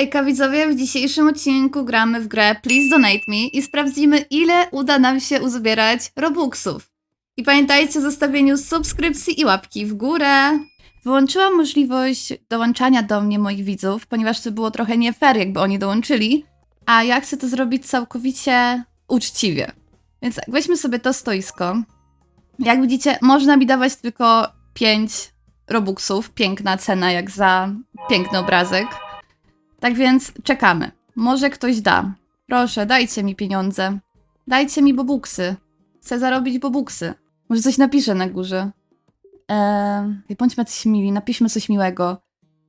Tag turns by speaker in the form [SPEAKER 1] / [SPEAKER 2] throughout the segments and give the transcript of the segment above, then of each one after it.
[SPEAKER 1] Hejka widzowie, w dzisiejszym odcinku gramy w grę Please Donate Me i sprawdzimy ile uda nam się uzbierać Robuxów. I pamiętajcie o zostawieniu subskrypcji i łapki w górę. Wyłączyłam możliwość dołączania do mnie moich widzów, ponieważ to było trochę nie fair, jakby oni dołączyli, a ja chcę to zrobić całkowicie uczciwie. Więc tak, weźmy sobie to stoisko. Jak widzicie, można mi dawać tylko 5 Robuxów. Piękna cena, jak za piękny obrazek. Tak więc czekamy. Może ktoś da. Proszę, dajcie mi pieniądze. Dajcie mi bobuksy. Chcę zarobić bobuksy. Może coś napiszę na górze. Eee, bądźmy coś mili, napiszmy coś miłego.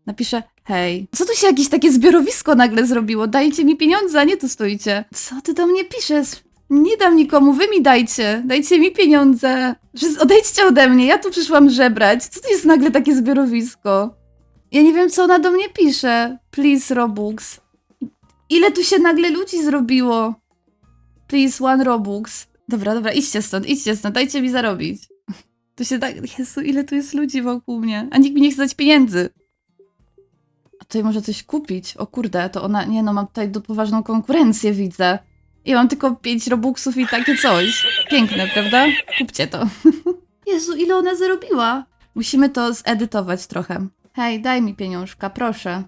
[SPEAKER 1] Napiszę, hej. Co tu się jakieś takie zbiorowisko nagle zrobiło? Dajcie mi pieniądze, a nie tu stoicie. Co ty do mnie piszesz? Nie dam nikomu, wy mi dajcie. Dajcie mi pieniądze. Odejdźcie ode mnie, ja tu przyszłam żebrać. Co to jest nagle takie zbiorowisko? Ja nie wiem, co ona do mnie pisze. Please, Robux. Ile tu się nagle ludzi zrobiło? Please, one Robux. Dobra, dobra, idźcie stąd, idźcie stąd, dajcie mi zarobić. Tu się tak... Jezu, ile tu jest ludzi wokół mnie. A nikt mi nie chce dać pieniędzy. A tutaj może coś kupić. O kurde, to ona... Nie no, mam tutaj do poważną konkurencję, widzę. I mam tylko 5 Robuxów i takie coś. Piękne, prawda? Kupcie to. Jezu, ile ona zarobiła? Musimy to zedytować trochę. Hej, daj mi pieniążka, proszę.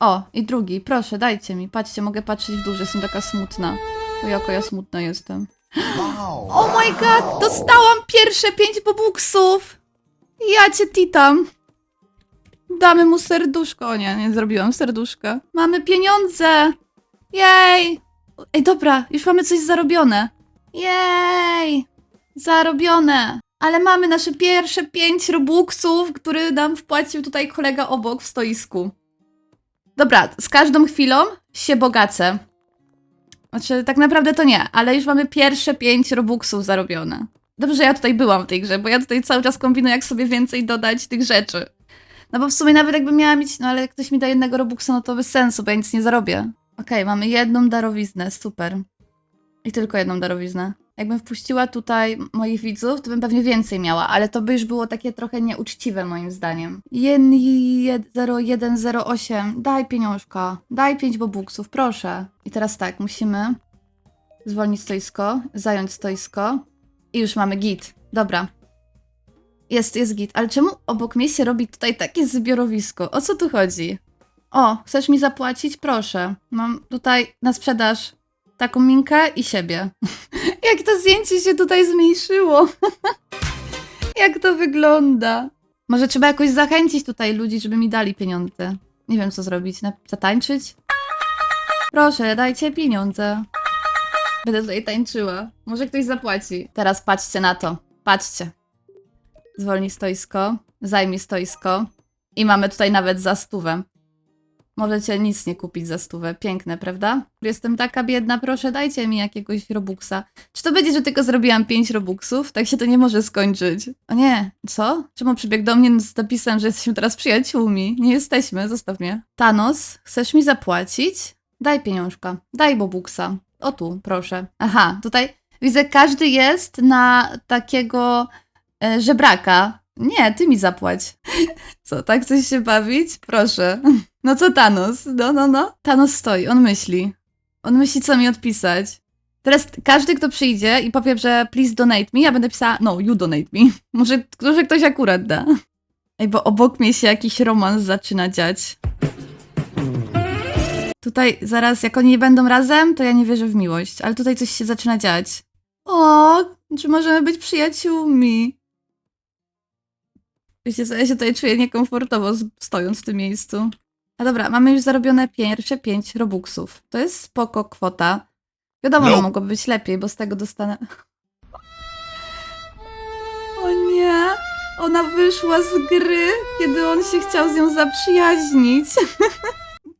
[SPEAKER 1] O, i drugi, proszę, dajcie mi. Patrzcie, mogę patrzeć w dół, jestem taka smutna. O, jako ja smutna jestem. Oh my god, dostałam pierwsze pięć bobuksów! Ja cię titam. Damy mu serduszko. O nie, nie zrobiłam serduszka. Mamy pieniądze! Jej! Ej, dobra, już mamy coś zarobione. Jej! Zarobione! Ale mamy nasze pierwsze pięć robuxów, który nam wpłacił tutaj kolega obok w stoisku. Dobra, z każdą chwilą się bogacę. Znaczy, tak naprawdę to nie, ale już mamy pierwsze pięć robuxów zarobione. Dobrze, że ja tutaj byłam w tej grze, bo ja tutaj cały czas kombinuję, jak sobie więcej dodać tych rzeczy. No bo w sumie nawet jakbym miała mieć, no ale jak ktoś mi da jednego robuxa, no to bez sensu, bo ja nic nie zarobię. Okej, mamy jedną darowiznę, super. I tylko jedną darowiznę. Jakbym wpuściła tutaj moich widzów, to bym pewnie więcej miała, ale to by już było takie trochę nieuczciwe moim zdaniem. 0108, daj pieniążka, daj 5 bobuksów, proszę. I teraz tak, musimy zwolnić stoisko, zająć stoisko i już mamy git. Dobra. Jest, jest git. Ale czemu obok mnie się robi tutaj takie zbiorowisko? O co tu chodzi? O, chcesz mi zapłacić? Proszę. Mam tutaj na sprzedaż taką minkę i siebie. Jak to zdjęcie się tutaj zmniejszyło. Jak to wygląda. Może trzeba jakoś zachęcić tutaj ludzi, żeby mi dali pieniądze. Nie wiem, co zrobić. Zatańczyć? Proszę, dajcie pieniądze. Będę tutaj tańczyła. Może ktoś zapłaci. Teraz patrzcie na to. Patrzcie. Zwolnij stoisko. Zajmij stoisko. I mamy tutaj nawet za stówę. Możecie nic nie kupić za stówę. Piękne, prawda? Jestem taka biedna, proszę dajcie mi jakiegoś Robuxa. Czy to będzie, że tylko zrobiłam 5 Robuxów? Tak się to nie może skończyć. O nie, co? Czemu przybiegł do mnie z napisem, że jesteśmy teraz przyjaciółmi? Nie jesteśmy, zostaw mnie. Thanos, chcesz mi zapłacić? Daj pieniążka, daj Bobuxa. O tu, proszę. Aha, tutaj widzę, każdy jest na takiego e, żebraka. Nie, ty mi zapłać. Co, tak chcesz się bawić? Proszę. No co Thanos? No, no, no. Thanos stoi, on myśli. On myśli, co mi odpisać. Teraz każdy, kto przyjdzie i powie, że please donate me, ja będę pisała, no, you donate me. Może, może ktoś akurat da. Ej, bo obok mnie się jakiś romans zaczyna dziać. Tutaj zaraz, jak oni nie będą razem, to ja nie wierzę w miłość, ale tutaj coś się zaczyna dziać. O, czy możemy być przyjaciółmi? Wiecie co, ja się tutaj czuję niekomfortowo stojąc w tym miejscu. A dobra, mamy już zarobione pierwsze 5 robuxów. To jest spoko kwota. Wiadomo,
[SPEAKER 2] No.
[SPEAKER 1] no. mogło być lepiej, bo z tego dostanę... O nie! Ona wyszła z gry, kiedy on się chciał z nią zaprzyjaźnić.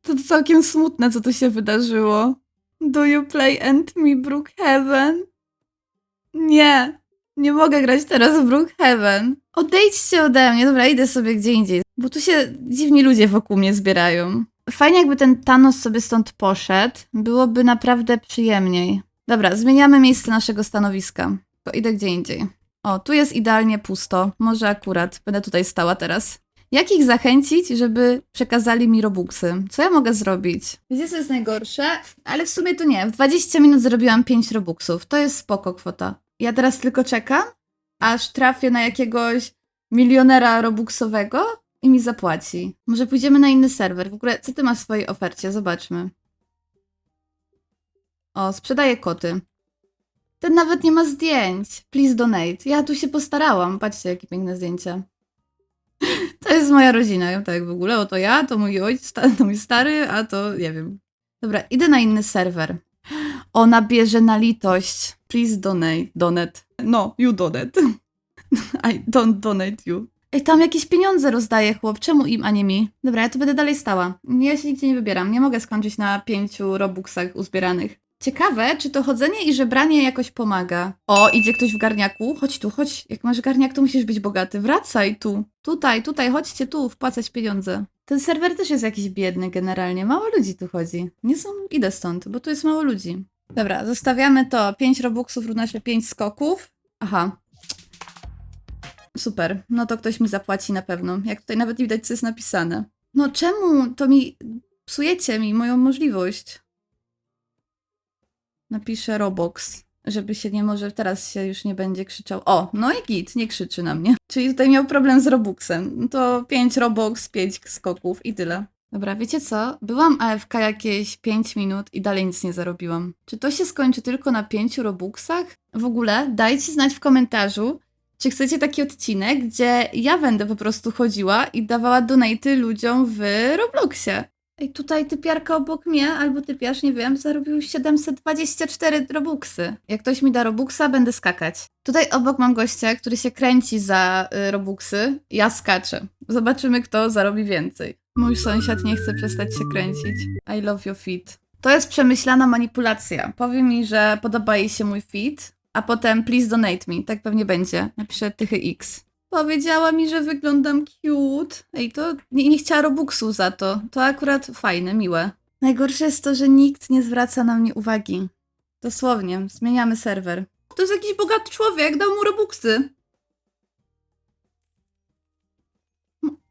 [SPEAKER 1] To całkiem smutne, co tu się wydarzyło. Do you play and me Brookhaven? Nie, nie mogę grać teraz w Brookhaven. Odejdźcie ode mnie. Dobra, idę sobie gdzie indziej. Bo tu się dziwni ludzie wokół mnie zbierają. Fajnie jakby ten Thanos sobie stąd poszedł. Byłoby naprawdę przyjemniej. Dobra, zmieniamy miejsce naszego stanowiska. To idę gdzie indziej. O, tu jest idealnie pusto. Może akurat. Będę tutaj stała teraz. Jak ich zachęcić, żeby przekazali mi robuxy? Co ja mogę zrobić? Wiecie, co jest najgorsze? Ale w sumie to nie. W 20 minut zrobiłam 5 robuxów. To jest spoko kwota. Ja teraz tylko czekam, aż trafię na jakiegoś milionera robuxowego i mi zapłaci. Może pójdziemy na inny serwer. W ogóle, co ty masz w swojej ofercie? Zobaczmy. O, sprzedaję koty. Ten nawet nie ma zdjęć. Please donate. Ja tu się postarałam. Patrzcie, jakie piękne zdjęcia. To jest moja rodzina, tak w ogóle. Oto ja, to mój ojciec, to mój stary, a to nie wiem. Dobra, idę na inny serwer. Ona bierze na litość. Please. Donate. No, you donate. I don't donate you. Ej, tam jakieś pieniądze rozdaje chłop. Czemu im, a nie mi? Dobra, ja tu będę dalej stała. Ja się nigdzie nie wybieram. Nie mogę skończyć na pięciu robuxach uzbieranych. Ciekawe, czy to chodzenie i żebranie jakoś pomaga. O, idzie ktoś w garniaku. Chodź tu, chodź. Jak masz garniak, to musisz być bogaty. Wracaj tu. Tutaj, tutaj, chodźcie tu, wpłacać pieniądze. Ten serwer też jest jakiś biedny generalnie. Mało ludzi tu chodzi. Nie są... Idę stąd, bo tu jest mało ludzi. Dobra, zostawiamy to. 5 robuxów równa się 5 skoków. Aha. Super. No to ktoś mi zapłaci na pewno. Jak tutaj nawet nie widać, co jest napisane. No czemu to mi... Psujecie mi moją możliwość? Napiszę Robox, żeby się nie może, teraz się już nie będzie krzyczał. O, no i git, nie krzyczy na mnie. Czyli tutaj miał problem z Robuxem. No To 5 Robux, 5 skoków i tyle. Dobra, wiecie co? Byłam AFK jakieś 5 minut i dalej nic nie zarobiłam. Czy to się skończy tylko na 5 Robuxach? W ogóle dajcie znać w komentarzu, czy chcecie taki odcinek, gdzie ja będę po prostu chodziła i dawała donaty ludziom w Robloxie. Ej, tutaj typiarka obok mnie, albo typiarz, nie wiem, zarobił 724 robuxy. Jak ktoś mi da robuxa, będę skakać. Tutaj obok mam gościa, który się kręci za y, robuxy. Ja skaczę. Zobaczymy, kto zarobi więcej. Mój sąsiad nie chce przestać się kręcić. I love your feet. To jest przemyślana manipulacja. Powie mi, że podoba jej się mój feed, a potem please donate me. Tak pewnie będzie. Napiszę tychy X. Powiedziała mi, że wyglądam cute. Ej, to nie, nie chciała Robuxu za to. To akurat fajne, miłe. Najgorsze jest to, że nikt nie zwraca na mnie uwagi. Dosłownie, zmieniamy serwer. To jest jakiś bogaty człowiek, dał mu Robuxy.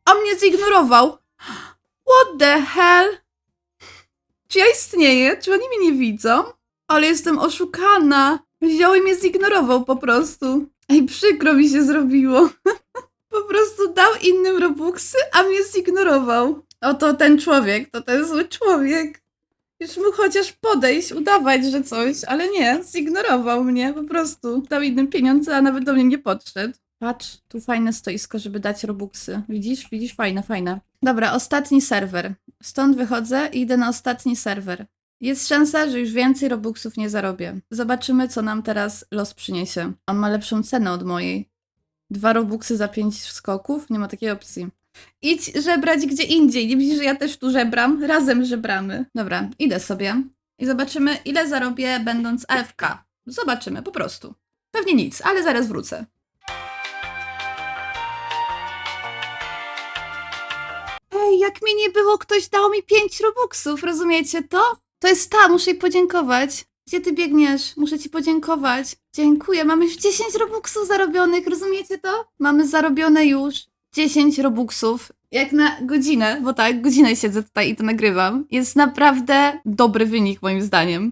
[SPEAKER 1] A mnie zignorował. What the hell? Czy ja istnieję? Czy oni mnie nie widzą? Ale jestem oszukana. Wziął i mnie zignorował po prostu. Ej, przykro mi się zrobiło. po prostu dał innym robuxy, a mnie zignorował. Oto ten człowiek, to ten zły człowiek. Już mógł chociaż podejść, udawać, że coś, ale nie, zignorował mnie po prostu. Dał innym pieniądze, a nawet do mnie nie podszedł. Patrz, tu fajne stoisko, żeby dać robuxy. Widzisz? Widzisz? Fajne, fajne. Dobra, ostatni serwer. Stąd wychodzę i idę na ostatni serwer. Jest szansa, że już więcej robuxów nie zarobię. Zobaczymy, co nam teraz los przyniesie. On ma lepszą cenę od mojej. Dwa robuxy za pięć skoków? Nie ma takiej opcji. Idź żebrać gdzie indziej. Nie widzisz, że ja też tu żebram? Razem żebramy. Dobra, idę sobie i zobaczymy, ile zarobię będąc AFK. Zobaczymy, po prostu. Pewnie nic, ale zaraz wrócę. Jak mi nie było, ktoś dał mi pięć robuxów, rozumiecie to? To jest ta, muszę jej podziękować. Gdzie ty biegniesz? Muszę ci podziękować. Dziękuję, mamy już 10 robuxów zarobionych, rozumiecie to? Mamy zarobione już 10 robuxów. Jak na godzinę, bo tak, godzinę siedzę tutaj i to nagrywam. Jest naprawdę dobry wynik moim zdaniem.